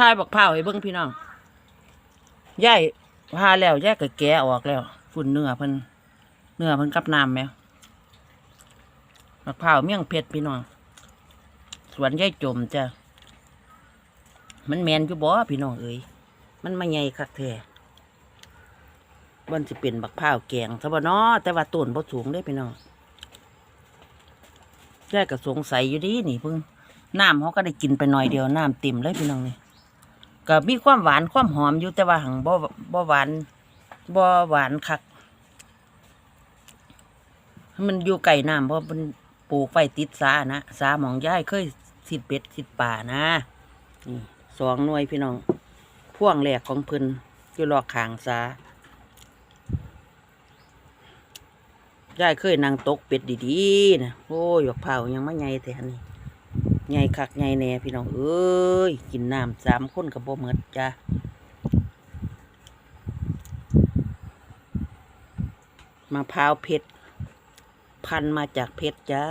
ทายบักพร้าวให้เบิ่งพี่น้องย่ายพาแล้วย่ายก็แกะออกแล้วฝุ่นเนื้อเพิ่นเนื้อเพิ่นกับน้ำแหมบักพร้าวเมี่ยงเพชรพี่น้องสวนย่ายจมจ้ะมันแมนอยู่บ่พี่น้องเอ้ยมันมาใหญ่คักแท้มันสิเป็นบักพร้าวแกงซะบ่เนาะแต่ว่าต้นบ่สูงเด้พี่น้องยายก็สงสัยอยู่ดีนี่เพิ่งน้ำเขาก็ได้กินไปหน่อยเดียวน้ำเต็มเลยพี่น้องนี่ ก็มีความหวานความหอมอยู่แต่ว่าหังบ่บ่หวานบ่หวานคัก มันอยู่ไก่น้ำเพราะมันปลูกไฟติดสานะสาหมองย้ายเคยสิดเป็ดสิดป่านะนี่สองหน่วยพี่น้อง พ่วงแหลกของเพิ่นอยู่รอกขางสาย้ายเคยนั่งตกเป็ดดีๆนะโอ้ยหยกเผายังไม่ใหญ่แต่นนี้ ใหญ่คักใหญ่แน่พี่น้องเอ้ยกินน้ำสามคนกับบ่หมดจ้ะมะพร้าวเพชรพันมาจากเพชรจ้า